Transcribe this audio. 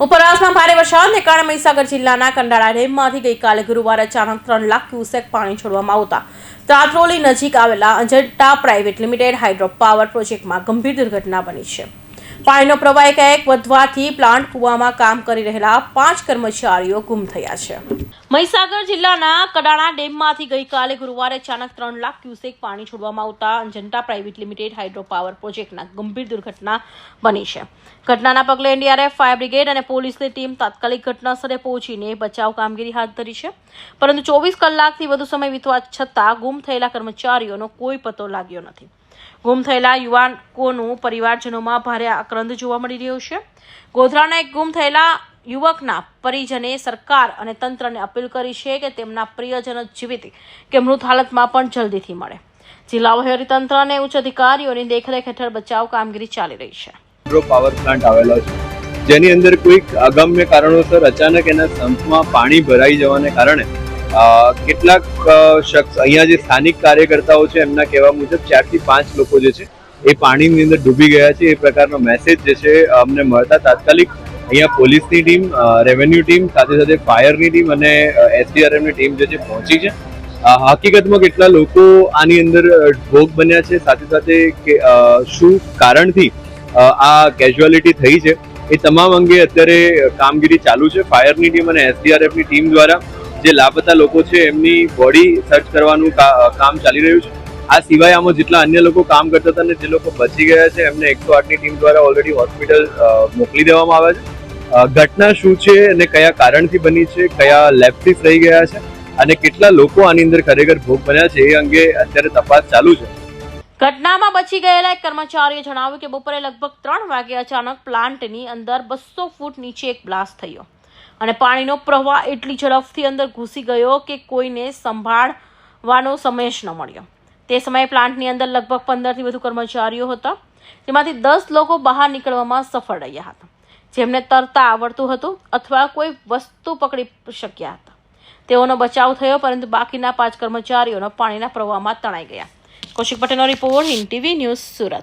ઉપરવાસમાં ભારે વરસાદને કારણે મહીસાગર જિલ્લાના કંડાળા ડેમમાંથી ગઈકાલે ગુરુવારે અચાનક ત્રણ લાખ ક્યુસેક પાણી છોડવામાં આવતા. ત્રાત્રોલી નજીક આવેલા Anjanta private limited hydro power પ્રોજેક્ટમાં ગંભીર દુર્ઘટના બની છે. પાણીનો પ્રવાહ એકાએક વધવાથી પ્લાન્ટ કૂવામાં કામ કરી રહેલા પાંચ કર્મચારીઓ ગુમ થયા છે. મહીસાગર જિલ્લાના કડાણા ડેમમાંથી ગઈકાલે ગુરુવારે અચાનક ત્રણ લાખ ક્યુસેક પાણી છોડવામાં આવતા Anjanta private limited hydro power પ્રોજેક્ટના ગંભીર દુર્ઘટના બની છે. ઘટનાના પગલે એનડીઆરએફ, ફાયર બ્રિગેડ અને પોલીસની ટીમ તાત્કાલિક ઘટનાસ્થળે પહોંચીને બચાવ કામગીરી હાથ ધરી છે. પરંતુ ચોવીસ કલાકથી વધુ સમય વીતવા છતાં ગુમ થયેલા કર્મચારીઓનો કોઈ પતો લાગ્યો નથી. ગુમ થયેલા યુવાનોનું પરિવારજનોમાં ભારે આક્રંદ જોવા મળી રહ્યો છે. ગોધરાના એક ગુમ થયેલા યુવકના પરિજને સરકાર અને તંત્રને અપીલ કરી છે કે તેમના પ્રિયજનો જીવિત કે મૃત હાલતમાં પણ જલ્દીથી મળે. જિલ્લા વહીવટીતંત્ર અને ઉચ્ચ અધિકારીઓની દેખરેખ હેઠળ બચાવ કામગીરી ચાલી રહી છે. પાવર પ્લાન્ટ આવેલો છે. જેની અંદર કોઈક અગમ્ય કારણોસર અચાનક એના સંપમાં પાણી ભરાઈ જવાને કારણે કેટલાક શખ્સ અહીંયા જે સ્થાનિક કાર્યકર્તાઓ છે, એમના કહેવા મુજબ ચારથી પાંચ લોકો જે છે, એ પાણીની અંદર ડૂબી ગયા છે. એ પ્રકારનો મેસેજ જે છે, અમને મળતા તાત્કાલિક અહીંયા પોલીસની ટીમ રેવન્યુ ટીમ, સાથે સાથે ફાયરની ટીમ અને એસડીઆરએફની ટીમ જે છે, પહોંચી છે. હકીકતમાં કેટલા લોકો આની અંદર ભોગ બન્યા છે, સાથે સાથે શું કારણથી આ કેઝ્યુઆલિટી થઈ છે, એ તમામ અંગે અત્યારે કામગીરી ચાલુ છે. ફાયરની ટીમ અને એસડીઆરએફની ટીમ દ્વારા જે લાપતા લોકો છે, એમની બોડી સર્ચ કરવાનું કામ ચાલી રહ્યું છે. આ સિવાય આમાં જેટલા અન્ય લોકો કામ કરતા હતા અને જે લોકો બચી ગયા છે, એમને એકસો આઠની ટીમ દ્વારા ઓલરેડી હોસ્પિટલ મોકલી દેવામાં આવ્યા છે. ઘટના શું છે અને કયા કારણથી બની છે, કયા લેબથી રહી ગયા છે અને કેટલા લોકો આની અંદર ખરેખર ભોગ બન્યા છે, એ અંગે અત્યારે તપાસ ચાલુ છે. ઘટનામાં બચી ગયેલા એક કર્મચારીએ જણાવ્યું કે બપોરે લગભગ ત્રણ વાગે અચાનક પ્લાન્ટની અંદર બસો ફૂટ નીચે એક બ્લાસ્ટ થયો. અને પાણીનો પ્રવાહ એટલી ઝડપથી અંદર ઘૂસી ગયો કે કોઈને સંભાળવાનો સમય જ ન મળ્યો. તે સમયે પ્લાન્ટની અંદર લગભગ પંદરથી વધુ કર્મચારીઓ હતા. જેમાંથી દસ લોકો બહાર નીકળવામાં સફળ રહ્યા હતા. જેમને તરતા આવડતું હતું અથવા કોઈ વસ્તુ પકડી શક્યા હતા. તેઓનો બચાવ થયો, પરંતુ બાકીના પાંચ કર્મચારીઓનો પાણીના પ્રવાહમાં તણાઈ ગયા. કૌશિક પટેલનો report Hind TV news Surat.